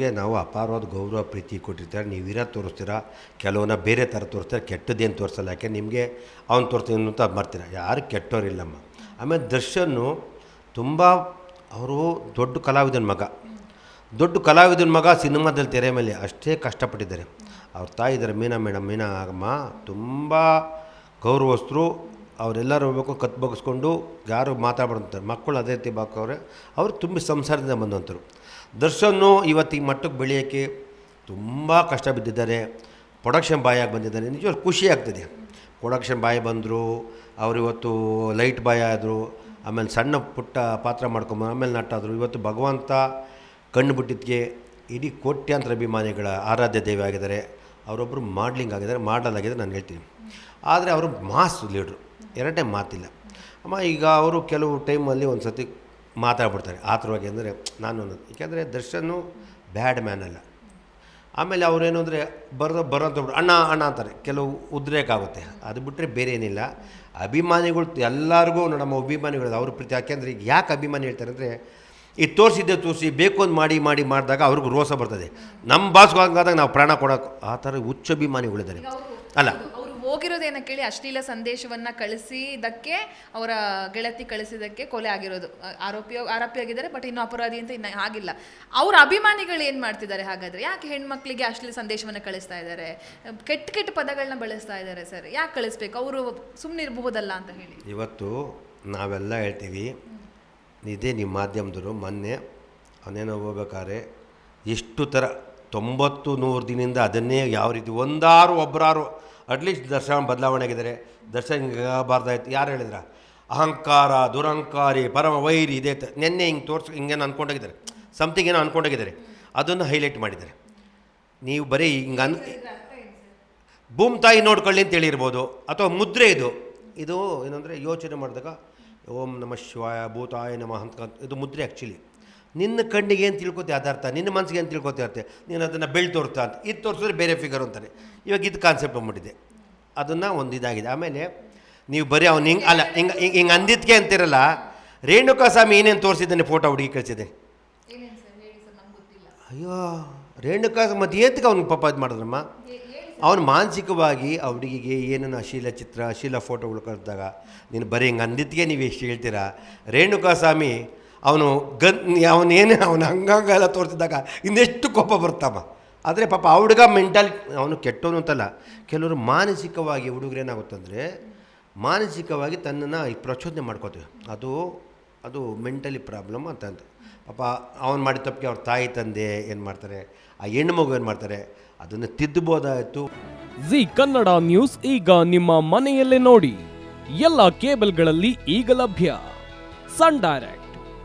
ಕೆಲವ್ರಿಗೆ ನಾವು ಅಪಾರವಾದ ಗೌರವ, ಪ್ರೀತಿ ಕೊಟ್ಟಿರ್ತಾರೆ. ನೀವು ಇರೋ ತೋರಿಸ್ತೀರಾ? ಕೆಲವನ್ನ ಬೇರೆ ಥರ ತೋರಿಸ್ತಾರೆ. ಕೆಟ್ಟದ್ದೇನು ತೋರಿಸಲ್ಲ. ಯಾಕೆ? ನಿಮಗೆ ಅವ್ನು ತೋರಿಸ್ತೀನಿ ಅಂತ ಮಾಡ್ತೀರ ಯಾರು ಕೆಟ್ಟೋರಿಲ್ಲಮ್ಮ. ಆಮೇಲೆ ದರ್ಶನ್ನು ತುಂಬ ಅವರು ದೊಡ್ಡ ಕಲಾವಿದನ ಮಗ. ದೊಡ್ಡ ಕಲಾವಿದನ ಮಗ ಸಿನಿಮಾದಲ್ಲಿ ತೆರೆ ಮೇಲೆ ಅಷ್ಟೇ ಕಷ್ಟಪಟ್ಟಿದ್ದಾರೆ. ಅವ್ರ ತಾಯಿ ಇದ್ದಾರೆ. ಮೀನಾ ಮೇಡಮ್, ಮೀನಾ ಅಮ್ಮ ತುಂಬ ಗೌರವಸ್ಥರು. ಅವರೆಲ್ಲರೂ ಹೋಗ್ಬೇಕು ಕತ್ ಬಗ್ಸ್ಕೊಂಡು ಯಾರು ಮಾತಾಡ್ಬಾರ್ದು ಮಕ್ಕಳು ಅದೇ ರೀತಿ ಬಾಕವ್ರೆ. ಅವರು ತುಂಬ ಸಂಸಾರದಿಂದ ಬಂದಂಥವ್ರು ದರ್ಶನ್ನು ಇವತ್ತಿಗೆ ಮಟ್ಟಕ್ಕೆ ಬೆಳೆಯೋಕ್ಕೆ ತುಂಬ ಕಷ್ಟ ಬಿದ್ದಿದ್ದಾರೆ. ಪ್ರೊಡಕ್ಷನ್ ಬಾಯಾಗಿ ಬಂದಿದ್ದಾರೆ. ನಿಜವಾಗ ಖುಷಿ ಆಗ್ತದೆ. ಪ್ರೊಡಕ್ಷನ್ ಬಾಯ್ ಬಂದರು, ಅವರು ಇವತ್ತು ಲೈಟ್ ಬಾಯ್ ಆದರು, ಆಮೇಲೆ ಸಣ್ಣ ಪುಟ್ಟ ಪಾತ್ರ ಮಾಡ್ಕೊಂಬ ಆಮೇಲೆ ನಟ್ಟಾದರು ಇವತ್ತು ಭಗವಂತ ಕಣ್ಣು ಬಿಟ್ಟಿದ್ದಕ್ಕೆ ಇಡೀ ಕೋಟ್ಯಾಂತರ ಅಭಿಮಾನಿಗಳ ಆರಾಧ್ಯ ದೇವಿ ಆಗಿದ್ದಾರೆ. ಅವರೊಬ್ಬರು ಮಾಡ್ಲಿಂಗ್ ಆಗಿದ್ದಾರೆ, ಮಾಡಲ್ ಆಗಿದ್ದಾರೆ ನಾನು ಹೇಳ್ತೀನಿ. ಆದರೆ ಅವರು ಮಾಸ್ ಲೀಡ್ರು. ಎರಡನೇ ಮಾತಿಲ್ಲ. ಅಮ್ಮ, ಈಗ ಅವರು ಕೆಲವು ಟೈಮಲ್ಲಿ ಒಂದು ಸತಿ ಮಾತಾಡ್ಬಿಡ್ತಾರೆ. ಆತರವಾಗಿ ಅಂದರೆ ನಾನು ಅನ್ನೋದು. ಏಕೆಂದರೆ ದರ್ಶನ್ನು ಬ್ಯಾಡ್ ಮ್ಯಾನ್ ಅಲ್ಲ. ಆಮೇಲೆ ಅವರೇನು ಅಂದರೆ ಬರೋ ಬರೋಂಥ ಅಣ್ಣ ಅಣ್ಣ ಅಂತಾರೆ. ಕೆಲವು ಉದ್ರೇಕ ಆಗುತ್ತೆ ಅದು ಬಿಟ್ಟರೆ ಬೇರೆ ಏನಿಲ್ಲ. ಅಭಿಮಾನಿಗಳು ಎಲ್ಲರಿಗೂ ನಮ್ಮ ಅಭಿಮಾನಿಗಳು ಅವ್ರ ಪ್ರತಿ. ಯಾಕೆಂದರೆ ಈಗ ಯಾಕೆ ಅಭಿಮಾನಿ ಹೇಳ್ತಾರೆ ಅಂದರೆ ಈ ತೋರಿಸಿದ್ದೆ ತೋರಿಸಿ ಬೇಕು ಅಂತ ಮಾಡಿ ಮಾಡಿ ಮಾಡಿದಾಗ ಅವ್ರಿಗೂ ರೋಸ ಬರ್ತದೆ. ನಮ್ಮ ಬಾಸ್ಗೆ ಹಂಗಾದಾಗ ನಾವು ಪ್ರಾಣ ಕೊಡೋಕೆ ಆ ಥರ ಹುಚ್ಚ ಅಭಿಮಾನಿಗಳಿದ್ದಾರೆ ಅಲ್ಲ. ಹೋಗಿರೋದೇನ ಕೇಳಿ ಅಶ್ಲೀಲ ಸಂದೇಶವನ್ನ ಕಳಿಸಿದಕ್ಕೆ ಅವರ ಗೆಳತಿ ಕಳಿಸಿದಕ್ಕೆ ಕೊಲೆ ಆಗಿರೋದು. ಆರೋಪಿ ಆರೋಪಿ ಆಗಿದ್ದಾರೆ ಬಟ್ ಇನ್ನು ಅಪರಾಧಿ ಅಂತ ಇನ್ನು ಆಗಿಲ್ಲ. ಅವ್ರ ಅಭಿಮಾನಿಗಳು ಏನ್ ಮಾಡ್ತಿದ್ದಾರೆ ಹಾಗಾದ್ರೆ? ಯಾಕೆ ಹೆಣ್ಮಕ್ಳಿಗೆ ಅಶ್ಲೀಲ ಸಂದೇಶವನ್ನ ಕಳಿಸ್ತಾ ಇದ್ದಾರೆ? ಕೆಟ್ಟ ಕೆಟ್ಟ ಪದಗಳನ್ನ ಬಳಸ್ತಾ ಇದ್ದಾರೆ ಸರ್. ಯಾಕೆ ಕಳಿಸ್ಬೇಕು? ಅವರು ಸುಮ್ಮನೆ ಇರಬಹುದಲ್ಲ ಅಂತ ಹೇಳಿ. ಇವತ್ತು ನಾವೆಲ್ಲ ಹೇಳ್ತೀವಿ, ಇದೇ ನಿಮ್ಮ ಮಾಧ್ಯಮದವರು ಮೊನ್ನೆ ಅವನೇನೋ ಹೋಗ್ಬೇಕಾದ್ರೆ ಎಷ್ಟು ಥರ ತೊಂಬತ್ತು ನೂರು ದಿನದಿಂದ ಅದನ್ನೇ ಯಾವ ರೀತಿ ಒಂದಾರು, ಒಬ್ಬರಾರು ಅಟ್ಲೀಸ್ಟ್ ದರ್ಶನ ಬದಲಾವಣೆ ಆಗಿದ್ದಾರೆ ದರ್ಶನ ಹಿಂಗಾಗಬಾರ್ದಾಯ್ತು ಯಾರು ಹೇಳಿದ್ರ? ಅಹಂಕಾರ, ದುರಹಂಕಾರಿ, ಪರಮ ವೈರಿ, ಇದೆ ನಿನ್ನೆ ಹಿಂಗೆ ತೋರ್ಸಿ ಹಿಂಗೇನು ಅಂದ್ಕೊಂಡೋಗಿದ್ದಾರೆ ಸಮಥಿಂಗ್ ಏನೋ ಅಂದ್ಕೊಂಡೋಗಿದ್ದಾರೆ ಅದನ್ನು ಹೈಲೈಟ್ ಮಾಡಿದ್ದಾರೆ. ನೀವು ಬರೀ ಹಿಂಗೆ ಅನ್ ಭೂಮ್ ತಾಯಿ ನೋಡ್ಕೊಳ್ಳಿ ಅಂತ ಹೇಳಿರ್ಬೋದು, ಅಥವಾ ಮುದ್ರೆ ಇದು. ಇದು ಏನಂದರೆ ಯೋಚನೆ ಮಾಡಿದಾಗ, ಓಂ ನಮಃ ಶಿವಾಯ ಭೂತಾಯ ನಮಃ ಅಂತ ಇದು ಮುದ್ರೆ ಆ್ಯಕ್ಚುಲಿ ನಿನ್ನ ಕಣ್ಣಿಗೆ ಏನು ತಿಳ್ಕೊತೆ? ಅದರ್ಥ ನಿನ್ನ ಮನಸ್ಸಿಗೆ ಏನು ತಿಳ್ಕೊತೆ ಅರ್ಥ? ನೀನು ಅದನ್ನು ಬೆಳ್ ತೋರ್ತಾ ಅಂತ. ಇದು ತೋರಿಸಿದ್ರೆ ಬೇರೆ ಫಿಗರ್ ಅಂತಾನೆ. ಇವಾಗ ಇದು ಕಾನ್ಸೆಪ್ಟ್ ಬಂದ್ಬಿಟ್ಟಿದೆ. ಅದನ್ನು ಒಂದು ಇದಾಗಿದೆ. ಆಮೇಲೆ ನೀವು ಬರೀ ಅವ್ನು ಹಿಂಗೆ ಅಲ್ಲ ಹಿಂಗೆ ಹಿಂಗೆ ಹಿಂಗೆ ಅಂದಿದ್ಕೆ ಅಂತಿರಲ್ಲ. ರೇಣುಕಾ ಸ್ವಾಮಿ ಏನೇನು ತೋರಿಸಿದ್ದಾನೆ ಫೋಟೋ ಹುಡುಗಿ ಕಳಿಸಿದೆ? ಅಯ್ಯೋ ರೇಣುಕಾ ಮತ್ತು ಏತಕ್ಕೆ ಅವ್ನಿಗೆ ಪಾಪ ಇದು ಮಾಡಿದ್ರಮ್ಮ? ಅವನು ಮಾನಸಿಕವಾಗಿ ಆ ಹುಡುಗಿಗೆ ಏನೇನು ಅಶೀಲ ಚಿತ್ರ ಅಶೀಲ ಫೋಟೋಗಳು ಕರೆದಾಗ ನೀನು ಬರೀ ಹಿಂಗೆ ಅಂದಿದ್ಕೆ ನೀವು ಎಷ್ಟು ಹೇಳ್ತೀರಾ? ರೇಣುಕಾ ಸ್ವಾಮಿ ಅವನು ಗನ್ ಅವನೇನು ಅವನ ಅಂಗಾಂಗ ಎಲ್ಲ ತೋರಿಸಿದಾಗ ಇನ್ನೆಷ್ಟು ಕೋಪ ಬರ್ತಾವ ಆದರೆ ಪಾಪ ಆ ಹುಡುಗ ಮೆಂಟಾಲಿಟಿ ಅವನು ಕೆಟ್ಟವನು ಅಂತಲ್ಲ. ಕೆಲವರು ಮಾನಸಿಕವಾಗಿ ಹುಡುಗರೇನಾಗುತ್ತಂದರೆ ಮಾನಸಿಕವಾಗಿ ತನ್ನನ್ನು ಪ್ರಚೋದನೆ ಮಾಡ್ಕೋತೀವಿ. ಅದು ಅದು ಮೆಂಟಲಿ ಪ್ರಾಬ್ಲಮ್ ಅಂತಂದು ಅಂತ. ಪಾಪ ಅವನು ಮಾಡಿದ ತಪ್ಪಿಗೆ ಅವ್ರ ತಾಯಿ ತಂದೆ ಏನು ಮಾಡ್ತಾರೆ, ಆ ಹೆಣ್ಣು ಮಗು ಏನು ಮಾಡ್ತಾರೆ, ಅದನ್ನು ತಿದ್ದಬೋದಾಯಿತು. ಜಿ ಕನ್ನಡ ನ್ಯೂಸ್ ಈಗ ನಿಮ್ಮ ಮನೆಯಲ್ಲೇ ನೋಡಿ. ಎಲ್ಲ ಕೇಬಲ್ಗಳಲ್ಲಿ ಈಗ ಲಭ್ಯ. Sun Direct.